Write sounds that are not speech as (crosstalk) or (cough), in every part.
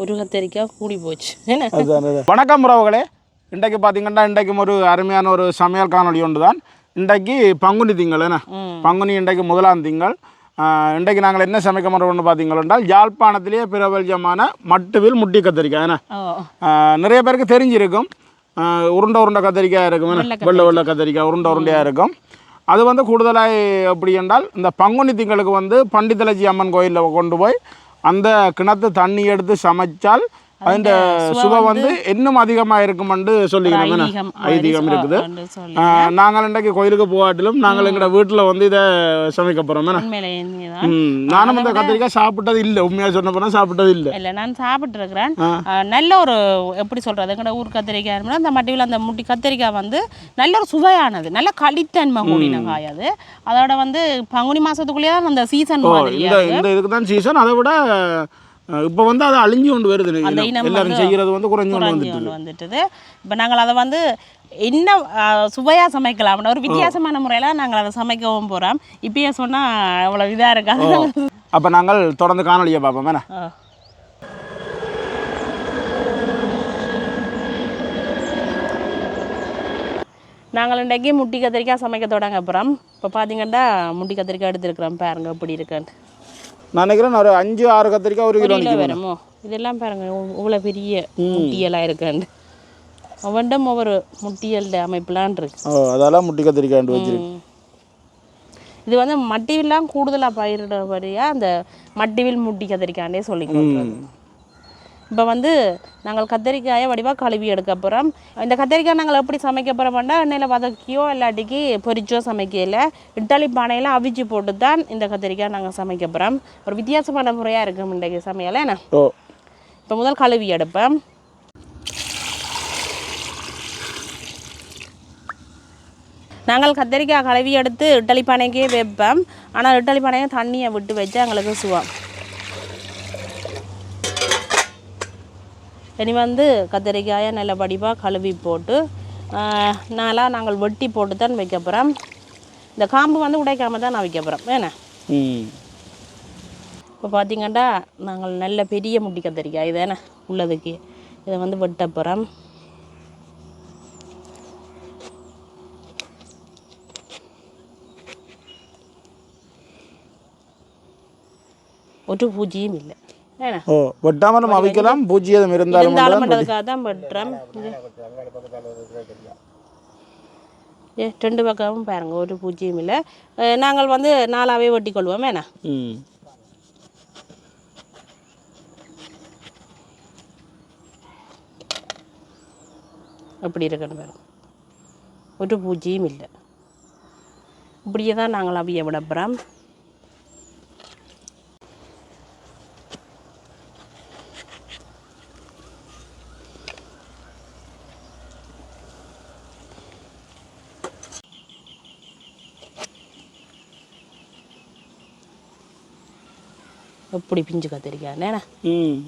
ஒரு கத்தரிக்காய் கூடி போச்சு. வணக்கம் உறவுகளே. இன்றைக்கு பார்த்தீங்கன்னா இன்றைக்கும் ஒரு அருமையான ஒரு சமையல் காணொளி ஒன்று தான் இன்றைக்கு பங்குனி திங்கள் என்ன? பங்குனி இன்றைக்கு முதலாம் திங்கள். இன்றைக்கு நாங்கள் என்ன சமைக்க போகிறோம்னு பார்த்தீங்கள் என்றால் யாழ்ப்பாணத்திலேயே பிரபல்யமான மட்டுவில் முட்டி கத்திரிக்காய் என்ன? நிறைய பேருக்கு தெரிஞ்சிருக்கும். உருண்டை உருண்டை கத்திரிக்காய் இருக்கும் என்ன? வெள்ளை வெள்ளை கத்திரிக்காய் உருண்டை உருண்டையாக இருக்கும். அது வந்து கூடுதலாக எப்படி என்றால் இந்த பங்குனி திங்களுக்கு வந்து பண்டிதலட்சி அம்மன் கோயிலில் கொண்டு போய் அந்த கிணத்து தண்ணி எடுத்து சமைச்சால் அதிൻ്റെ சுவை வந்து இன்னும் அதிகமாக இருக்குமென்று சொல்லிக்கணும்? ஐதீகம் இருக்குது. நாங்கள் இன்றைக்கு கோயிலுக்கு போகாட்டிலும் நாங்கள் எங்களோட வீட்டில் வந்து இதை சமைக்க போகிறோம் நானும் இந்த கத்திரிக்காய் சாப்பிட்டது இல்லை. உண்மையாக சொன்ன போனால் சாப்பிட்டது இல்லை. இல்லை நான் சாப்பிட்ருக்கிறேன் நல்ல ஒரு எப்படி சொல்கிறது எங்கட ஊர் கத்திரிக்காய் அந்த மட்டிவில் அந்த முட்டி கத்திரிக்காய் வந்து நல்ல ஒரு சுவையானது. நல்ல களித்தன்மை கூடின காய் அது. அதோட வந்து பங்குனி மாதத்துக்குள்ளேயே தான் அந்த சீசன் இந்த இதுக்கு தான் சீசன் அதை விட இப்போ வந்து அது அழிஞ்சு கொண்டு வருது. எல்லாரும் வந்து செய்கிறது வந்து குறைஞ்சு கொண்டு வந்துட்டு வந்துட்டுது. இப்போ நாங்கள் அதை வந்து இன்னும் சுவையாக சமைக்கலாம் ஒரு வித்தியாசமான முறையில் நாங்கள் அதை சமைக்கவும் போகிறோம் இப்பயே சொன்னால் அவ்வளோ இதாக இருக்காது. அப்போ நாங்கள் தொடர்ந்து காணொலியை பார்ப்போம். என்ன? ஆ. நாங்கள் இன்றைக்கி முட்டி கத்திரிக்காய் சமைக்க தொடங்க அப்புறம் இப்போ பார்த்தீங்கன்னா முட்டி கத்திரிக்காய் எடுத்துருக்குறோம் பாருங்க எப்படி இருக்குன்னு. நான் நினைக்கிறேன் ஒரு அஞ்சு ஆறு கத்திரிக்காய் ஒரு கிலோ வருமோ இதெல்லாம் பாருங்க இவ்வளோ பெரிய முட்டியெல்லாம் இருக்குன்னு ஒவ்வொன்றும் ஒவ்வொரு முட்டியல் அமைப்புலான் இருக்கு. ஓ அதெல்லாம் முட்டி கத்திரிக்காய் வச்சிருக்கு. இது வந்து மட்டிவில்லாம் கூடுதலாக பயிரிடுறபடியாக அந்த மட்டிவில் முட்டி கத்திரிக்காண்டே சொல்லிக்கொள்றது இப்போ வந்து நாங்கள் கத்திரிக்காயை வடிவாக கழுவி எடுக்க போகிறோம் இந்த கத்திரிக்காய் நாங்கள் எப்படி சமைக்க போகிறோம்னா எண்ணெயில் வதக்கியோ இல்லாட்டிக்கு பொரிச்சோ சமைக்கல இட்டாலி பானையில் அவிச்சு போட்டு தான் இந்த கத்திரிக்காய் நாங்கள் சமைக்க போகிறோம் ஒரு வித்தியாசமான முறையாக இருக்கும் இன்றைக்கு சமையல் என்ன? ஓ. இப்போ முதல் கழுவி எடுப்பேன் நாங்கள் கத்திரிக்காய் கழுவி எடுத்து இட்டலி பானைக்கே வைப்போம். ஆனால் இட்டலி பானையை தண்ணியை விட்டு வச்சா எங்களுக்கு சுவம். இனி வந்து கத்திரிக்காயை நல்ல வடிவாக கழுவி போட்டு நாளாக நாங்கள் வெட்டி போட்டு தான் வைக்க போகிறோம் இந்த காம்பு வந்து உடைக்காம தான் நான் வைக்க போகிறோம் ஏன்னா? இப்போ பார்த்தீங்கன்னா நாங்கள் நல்ல பெரிய முட்டி கத்திரிக்காய் இதானே உள்ளதுக்கு. இதை வந்து வெட்ட போகிறோம் ஒரு பூஜ்ஜியம் இல்லை. ஓ வெட்டாமல் நம்ம அவிக்கலாம் பூஜ்ஜியம் இருந்தாலும் தான் வெட்டுறோம் ஏ ரெண்டு பக்கமும் பாருங்க ஒரு பூஜ்ஜியம் இல்லை நாங்கள் வந்து நாலாவே வெட்டி கொள்வோம் வேணா ம் அப்படி இருக்கணும் பாருங்க ஒரு பூஜ்ஜியம் இல்லை இப்படியே தான் நாங்கள் அவிய விடப்புறோம் எப்படி பிஞ்சு கத்திரிக்காய். நேனா ம்.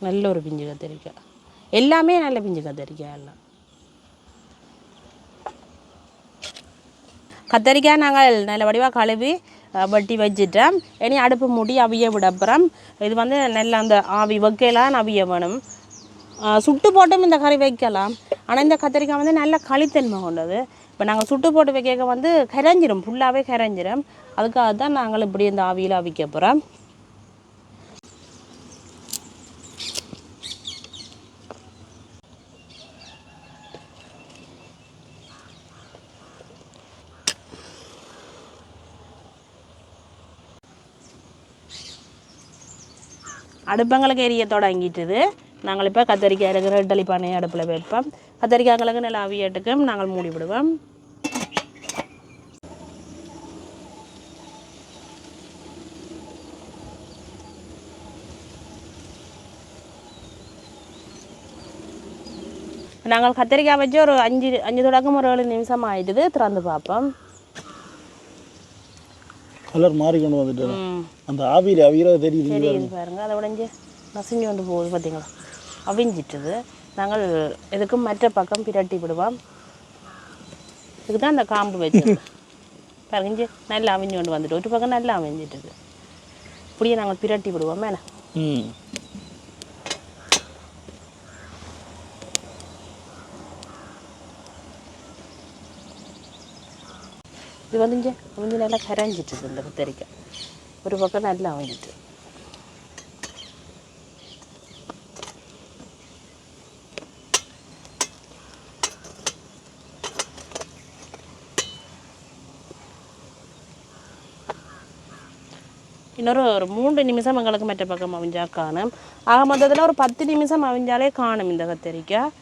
நல்ல ஒரு பிஞ்சு கத்திரிக்காய். எல்லாமே நல்ல பிஞ்சு கத்திரிக்காய் எல்லாம். கத்திரிக்காய் நாங்கள் நல்ல வடிவாக கழுவி வெட்டி வச்சிட்டோம். இனி அடுப்பு மூடி அவிய விடப்புறம் இது வந்து நல்ல அந்த ஆவி வைக்கலாம் அவிய வேணும். சுட்டு போட்டும் இந்த கறி வைக்கலாம். ஆனால் இந்த கத்திரிக்காய் வந்து நல்ல களித்தன்மை கொண்டது. இப்போ நாங்கள் சுட்டு போட்டு வைக்க வந்து கரைஞ்சிரும். ஃபுல்லாகவே கரைஞ்சிரும். அதுக்காக தான் நாங்கள் இப்படி இந்த ஆவியில் அவிக்க போகிறோம் அடுப்பங்களுக்கு எரிய தொடங்கிட்டுது. நாங்கள் இப்போ கத்தரிக்காய் இருக்கிற இட்டலி பானையை அடுப்பில் வைப்போம். கத்தரிக்காய்களுக்கு நல்லா அவியட்டுக்கும் நாங்கள் மூடி விடுவோம். நாங்கள் கத்திரிக்காய் வச்சு ஒரு அஞ்சு அஞ்சு தொடக்கம் ஒரு ஏழு நிமிஷம் ஆயிடுது திறந்து பார்ப்போம். கலர் மாறி கொண்டு வந்துட்டு அந்த ஆவியில் அவிகிறது தெரியுது தெரியுது பாருங்க. அதை உடஞ்சி நசுங்கி வந்து போகுது பார்த்தீங்களா அவிஞ்சிட்டுது. நாங்கள் இதுக்கு மற்ற பக்கம் பிரட்டி விடுவோம். இதுக்கு தான் அந்த காம்பு வச்சு (laughs) பாருங்க நல்லா அவிஞ்சு கொண்டு வந்துட்டு ஒரு பக்கம் நல்லா அவிஞ்சிட்டு இப்படியே நாங்கள் பிரட்டி விடுவோம் மேலே இது வந்து இங்கே நல்லா கரைஞ்சிட்டு இந்த கத்தரிக்காய் ஒரு பக்கம் நல்லா அவிஞ்சிட்டு. இன்னொரு ஒரு மூன்று நிமிஷம் எங்களுக்கு மற்ற பக்கம் அவிஞ்சா காணும். ஆக மொத்தத்தில் ஒரு பத்து நிமிஷம் அவிஞ்சாலே காணும் இந்த கத்தரிக்காய்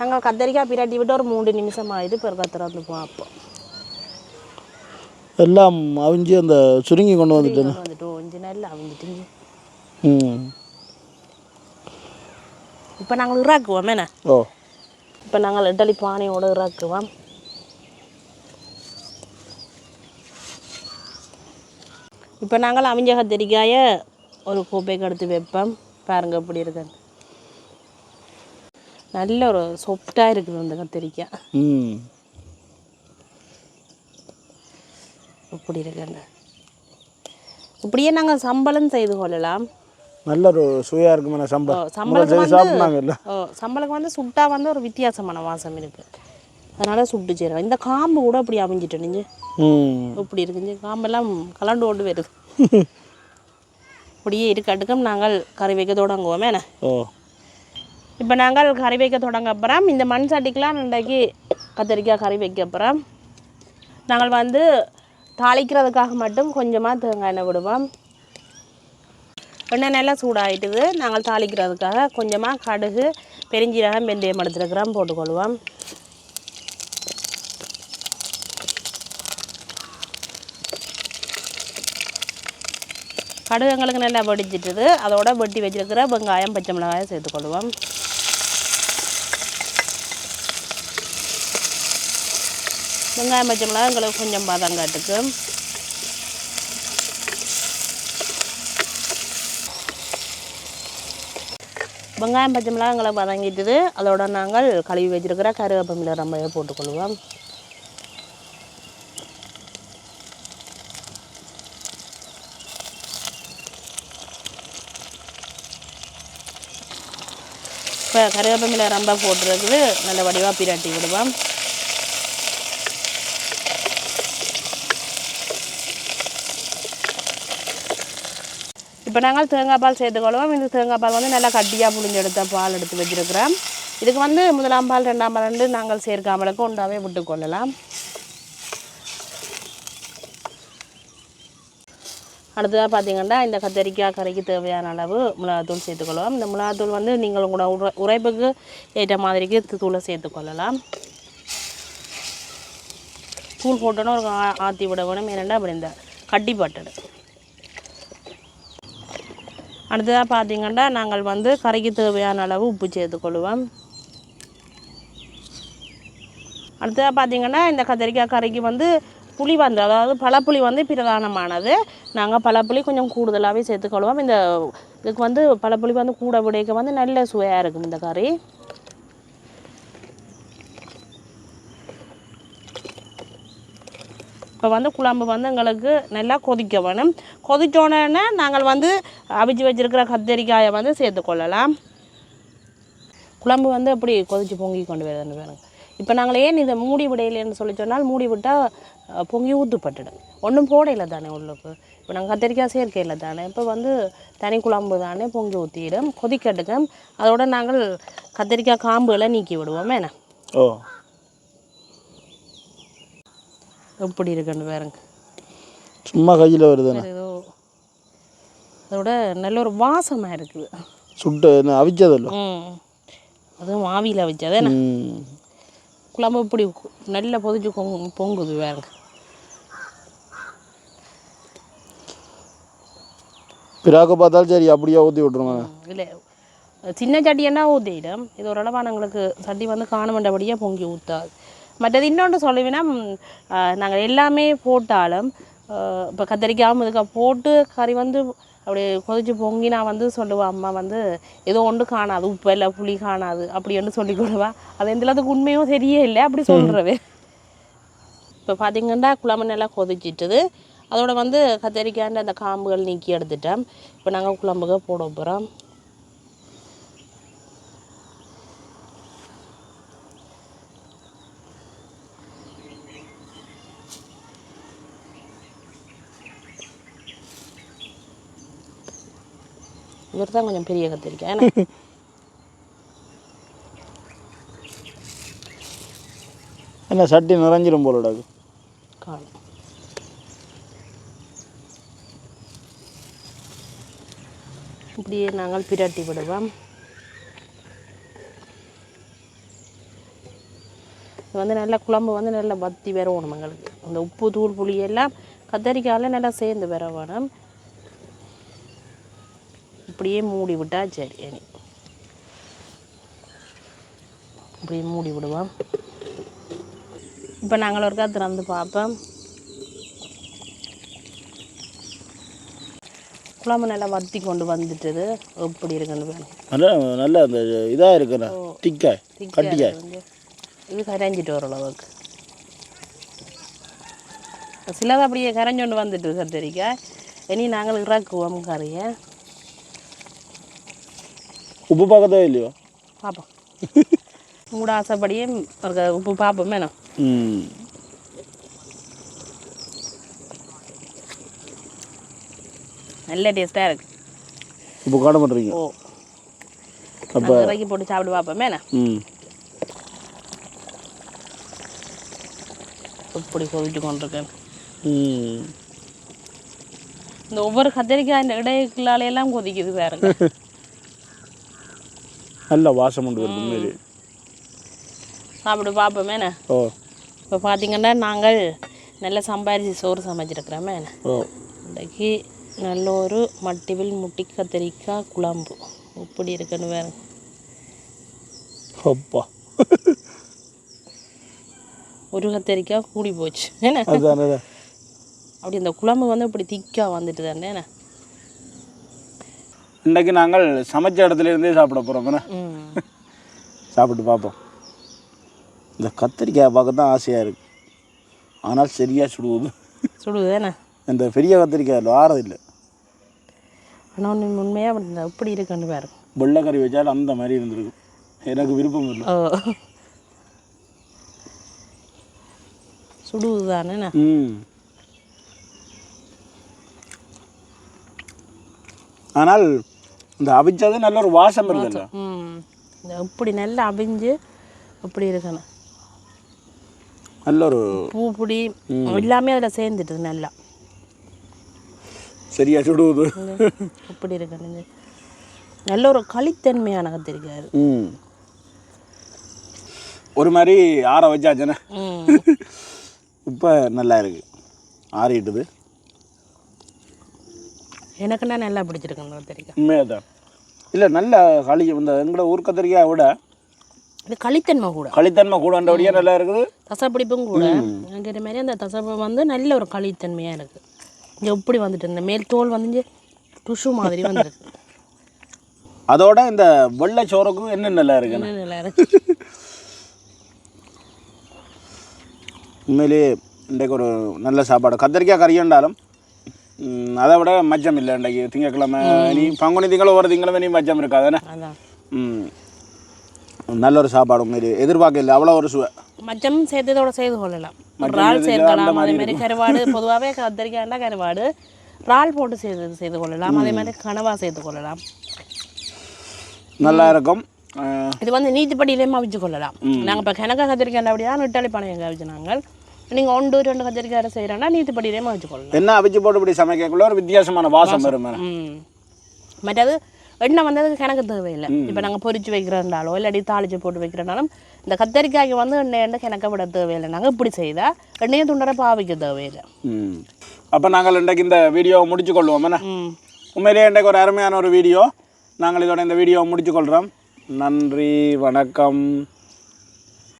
நாங்கள் கத்தரிக்காய் பிரட்டி விட்டு ஒரு மூன்று நிமிஷம் ஆயிட்டு பிறகு திறந்து பார்ப்போம். எல்லாம் அவிஞ்சு அந்த சுருங்கி கொண்டு வந்துட்டு வந்துட்டு கொஞ்ச நேரம் அவிஞ்சிட்டு ம். இப்போ நாங்கள் இறாக்குவோம் என்ன? ஓ. இப்போ நாங்கள் இட்டலி பானையோட இறாக்குவோம். இப்போ நாங்கள் அவிஞ்ச கத்திரிக்காயை ஒரு கோப்பைக்கு எடுத்து வைப்போம். பாருங்க எப்படி இருக்கு நல்ல ஒரு சொஃப்டாக இருக்குது அந்த கத்திரிக்காய். ம். இப்படி இருக்குன்னு இப்படியே நாங்கள் சம்பளம் செய்து கொள்ளலாம். நல்ல ஒரு சுவையாக இருக்குமே ஓ, சம்பளம் வந்து சாப்பிட்னாங்க இல்லை சம்பளுக்கு வந்து சுட்டா வந்து ஒரு வித்தியாசமான வாசம் இருக்கு. அதனால சுட்டு செய்கிறோம் இந்த காம்பு கூட அப்படி அமைஞ்சிட்டு நீங்கள் ம். இப்படி இருக்குங்க காம்பெல்லாம் கலண்டு ஓட்டு வருது. இப்படியே இருக்கட்டுக்கும் நாங்கள் கறி வைக்க தொடங்குவோமே என்ன? இப்போ நாங்கள் கறி வைக்க தொடங்க அப்புறம் இந்த மண் சட்டிக்கெலாம் இன்றைக்கு கத்திரிக்காய் கறி வைக்க அப்புறம் நாங்கள் வந்து தாளிக்கிறதுக்காக மட்டும் கொஞ்சமாக தேங்காய் எண்ணெய் விடுவோம். எண்ணெய் நல்லா சூடாயிட்டுது. நாங்கள் தாளிக்கிறதுக்காக கொஞ்சமாக கடுகு பெருஞ்சீரகம் வெந்தயம் எடுத்துருக்கிறோம். போட்டுக்கொள்வோம். கடுகு எங்களுக்கு நல்லா வெடிச்சிட்டுது அதோட வெட்டி வச்சிருக்கிற வெங்காயம் பச்சை மிளகாயை சேர்த்துக்கொள்வோம் வெங்காயம் பச்சை மிளகாய் எங்களுக்கு கொஞ்சம் பதம் காட்டுக்கு. வெங்காயம் பச்சை மிளகாய் எங்களை வதங்கிட்டுது. அதோட நாங்கள் கழுவி வச்சிருக்கிற கருவேப்பமில்லை ரம்பையை போட்டுக்கொள்வோம். கருவேப்பமில ரொம்ப போட்டுருக்குது நல்ல வடிவாக பிராட்டி விடுவோம். இப்போ நாங்கள் தேங்காய் பால் சேர்த்துக்கொள்வோம். இந்த தேங்காய் பால் வந்து நல்லா கட்டியாக புழிஞ்சு எடுத்த பால் எடுத்து வச்சிருக்கிறோம். இதுக்கு வந்து முதலாம் பால் ரெண்டாம் பால் ரெண்டு நாங்கள் சேர்க்காமலுக்கு உண்டாவே விட்டுக்கொள்ளலாம். அடுத்ததாக பார்த்தீங்கன்னா இந்த கத்தரிக்காய் கறிக்கு தேவையான அளவு மிளகாத்தூள் சேர்த்துக்கொள்ளலாம். இந்த மிளகாத்தூள் வந்து நீங்கள் உங்களோட உரை உரைப்புக்கு ஏற்ற மாதிரிக்கு தூளை சேர்த்துக்கொள்ளலாம். தூள் போட்டோன்னா ஒரு ஆற்றி விட வேணும். ஏனெண்டா அப்படி இந்த கட்டி பட்டடு அடுத்ததாக பார்த்தீங்கன்னா நாங்கள் வந்து கறிக்கு தேவையான அளவு உப்பு சேர்த்துக்கொள்வோம் அடுத்ததாக பார்த்தீங்கன்னா இந்த கத்திரிக்காய் கறிக்கு வந்து புளி வந்து அதாவது பழப்புளி வந்து பிரதானமானது. நாங்கள் பழப்புளி கொஞ்சம் கூடுதலாகவே சேர்த்துக்கொள்வோம். இந்த இதுக்கு வந்து பழப்புளி வந்து கூட விடைக்க வந்து நல்ல சுவையாக இருக்கும் இந்த கறி. இப்போ வந்து குழம்பு வந்து எங்களுக்கு நல்லா கொதிக்க வேணும். கொதித்தோடனே நாங்கள் வந்து அவிச்சு வச்சிருக்கிற கத்தரிக்காயை வந்து சேர்த்துக்கொள்ளலாம். குழம்பு வந்து அப்படி கொதிச்சு பொங்கி கொண்டு வருதுன்னு பாருங்க இப்போ நாங்கள் ஏன் இதை மூடி விடையிலேன்னு சொல்லி சொன்னால் மூடி விட்டால் பொங்கி ஊற்றுப்பட்டுடும் ஒன்றும் போடையில் தானே உள்ளுக்கு. இப்போ நாங்கள் கத்திரிக்காய் சேர்க்கையில் தானே. இப்போ வந்து தனி குழம்பு தானே பொங்கி ஊற்றிடும் கொதிக்கட்டுக்கும். அதோட நாங்கள் கத்திரிக்காய் காம்புகளை நீக்கி விடுவோம். என்ன? ஓ. எப்படி இருக்குன்னு பாருங்க. சும்மா கையில் வேறு ஏதோ அதோட நல்ல ஒரு வாசமாக இருக்குது. சுட்டு அவிச்சதில்ல? ம். அதுவும் ஆவியில் வச்சதே ம். குழம்பு இப்படி நல்ல பொங்கு பொங்குது வேறுங்க பிறாக்க பார்த்தாலும் சரி அப்படியே ஊற்றி விட்ருங்க இல்லை. சின்ன சட்டியன்னா ஊற்றிடும் இது ஓரளவாக எங்களுக்கு சட்டி வந்து காணமண்டபடியாக பொங்கி ஊற்றாது மற்றது இன்னொன்று சொல்லுவேன்னா நாங்கள் எல்லாமே போட்டாலும் இப்போ கத்திரிக்காய் இதுக்க போட்டு கறி வந்து அப்படி கொதிச்சு பொங்கி நான் வந்து சொல்லுவேன் அம்மா வந்து ஏதோ ஒன்று காணாது உப்பு இல்லை புளி காணாது அப்படி ஒன்று சொல்லி கொடுவா அது எந்த அளவுக்கு உண்மையும் சரியே இல்லை அப்படி சொல்கிறவே இப்போ பார்த்தீங்கன்னா குழம்பு நல்லா கொதிச்சிட்டுது. அதோட வந்து கத்தரிக்காண்ட அந்த காம்புகள் நீக்கி எடுத்துட்டேன். இப்போ நாங்கள் குழம்புக்கு போட போகிறோம் இவர் தான் கொஞ்சம் பெரிய கத்திரிக்காய். ஏன்னா (laughs) என்ன சட்டி நிறைஞ்சிரும் போலடாக்கு காணும் இப்படியே நாங்கள் பிரட்டி விடுவோம். இது வந்து நல்ல குழம்பு வந்து நல்லா வத்தி வரணும் எங்களுக்கு. அந்த உப்பு தூள் புளி எல்லாம் கத்தரிக்காயில் நல்லா சேர்ந்து வர வேணும் இப்படியே மூடி விட்டா சரி இனி. இப்படியே மூடி விடுவோம். இப்போ நாங்கள் ஒருக்கா திறந்து பார்ப்போம். குழம்பு நல்லா வத்தி கொண்டு வந்துட்டுது. எப்படி இருக்குன்னு. நல்லா நல்ல அந்த இதாக இருக்குண்ணா. திக்காய் கட்டிக்காய். இது கரைஞ்சிட்டு ஓரளவுக்கு சிலது அப்படியே கரைஞ்சொண்டு வந்துட்டு கத்திரிக்காய். இனி நாங்கள் இறக்குவோம் கறியை. உப்பு பார்க்கதே இல்லையோ பார்ப்போம் உங்களோட ஆசைப்படியே ஒரு உப்பு பார்ப்போம் வேணும் நல்ல டேஸ்ட்டாக இருக்கு உப்பு காட்ட பண்ணுறீங்க ஓ அப்போ இறக்கி போட்டு சாப்பிட்டு பார்ப்போம் வேணும் ம் இப்படி கொதிச்சு கொண்டிருக்கேன் இந்த ஒவ்வொரு கத்திரிக்காய் இந்த இடைக்குள்ளால எல்லாம் கொதிக்குது பாருங்க நல்ல வாசம் உண்டு வருது உண்மையிலே. சாப்பிட்டு பார்ப்போமே ஓ. இப்போ பார்த்தீங்கன்னா நாங்கள் நல்ல சம்பாரிச்சு சோறு சமைச்சிருக்கிறோமே ஓ. இன்றைக்கி நல்ல ஒரு மட்டிவில் முட்டி கத்திரிக்காய் குழம்பு. இப்படி இருக்குன்னு பாருங்க அப்பா. ஒரு கத்திரிக்காய் கூடி போச்சு என்ன? அப்படி இந்த குழம்பு வந்து இப்படி திக்காக வந்துட்டு தானே என்ன? இன்றைக்கு நாங்கள் சமைச்ச இடத்துல இருந்தே சாப்பிட போகிறோம் ம் சாப்பிட்டு பார்ப்போம். இந்த கத்திரிக்காய் பார்க்க தான் ஆசையாக இருக்குது ஆனால் சரியாக சுடுவது. என்ன இந்த பெரிய கத்திரிக்காய் ஆறதில்லை ஆனால் ஒன்று உண்மையாக இப்படி இருக்குன்னு பாருங்க வெள்ளைக்கறி வச்சாலும் அந்த மாதிரி இருந்திருக்கும் எனக்கு விருப்பம் இல்லை. தானே என்ன? ம். ஆனால் இந்த அவிச்சது நல்ல ஒரு வாசம் இருக்குல்ல இப்படி நல்லா அவிஞ்சு இப்படி இருக்கணும். நல்ல ஒரு பூ பொடி எல்லாமே அதில் சேர்ந்துட்டுது நல்லா. சரியா சுடுவது இப்படி இருக்கணும். நல்ல ஒரு களித்தன்மையான கத்திரிக்காய். ஒரு மாதிரி ஆற வச்சாச்சுண்ணே ம். இப்போ நல்லா இருக்கு. ஆறிட்டுது. எனக்குன்னா நல்லா பிடிச்சிருக்கு இந்த கத்திரிக்காய். உண்மையாக தான் இல்லை நல்ல களி இந்த எங்களோட ஊர் கத்திரிக்காயை விட இது களித்தன்மை கூட. களித்தன்மை கூடன்றபடியே நல்லா இருக்குது. தசப்பிடிப்பும் கூட. எனக்கு மாதிரி அந்த தசப்பு வந்து நல்ல ஒரு களித்தன்மையாக இருக்குது இங்கே எப்படி வந்துட்டு இந்த மேல் தோல் வந்து துஷு மாதிரி வந்துருக்கு. அதோட இந்த வெள்ளை சோறுக்கும் என்ன நல்லா இன்னும் நல்லா இருக்கு. உண்மையிலேயே இன்றைக்கு ஒரு நல்ல சாப்பாடு. கத்திரிக்காய் கறியண்டாலும் ம், அதை விட மச்சம் இல்லை இன்றைக்கு திங்கக்கிழமை நீ பங்குனி திங்கள் ஒரு திங்களுமே நீ மச்சம் இருக்காதானே நல்ல ஒரு சாப்பாடு உண்மையிலே எதிர்பார்க்க அவ்வளோ ஒரு சுவை மச்சம் சேர்த்ததோட செய்து கொள்ளலாம் இறால் சேர்க்கலாம் அதே மாதிரி கருவாடு பொதுவாகவே கத்திரிக்காய்னா கருவாடு இறால் போட்டு செய்து செய்து கொள்ளலாம் அதே மாதிரி கனவா சேர்த்து கொள்ளலாம் நல்லா இருக்கும் இது வந்து நீதிப்படியிலேயும் அவிச்சு கொள்ளலாம் நாங்கள் இப்போ கிணக்க கத்திரிக்காய் அப்படியா நெட்டாளி எங்கே அவிச்சு நாங்கள் நீங்கள் ஒன்று ரெண்டு கத்திரிக்காய் செய்கிறோன்னா நீதிப்படியிலேயும் அவிச்சு கொள்ளலாம். என்ன அவிச்சு போட்டு இப்படி சமைக்கக்குள்ள ஒரு வித்தியாசமான வாசம் வரும் மற்றது எண்ணெய் வந்து அதுக்கு கணக்கு தேவையில்லை. இப்போ நாங்கள் பொரிச்சு வைக்கிறோம்னாலோ இல்லாட்டி தாளிச்சு போட்டு வைக்கிறனாலும் இந்த கத்தரிக்காய்க்கு வந்து எண்ணெய் கிணக்க விட தேவையில்லை. நாங்கள் இப்படி செய்தால் எண்ணெயை துண்டரை பாவிக்க தேவையில்லை. அப்போ நாங்கள் இன்றைக்கு இந்த வீடியோவை முடிச்சு கொள்வோம் உண்மையிலேயே இன்றைக்கு ஒரு அருமையான ஒரு வீடியோ. நாங்கள் இதோட இந்த வீடியோவை முடிச்சு கொள்கிறோம் நன்றி வணக்கம்.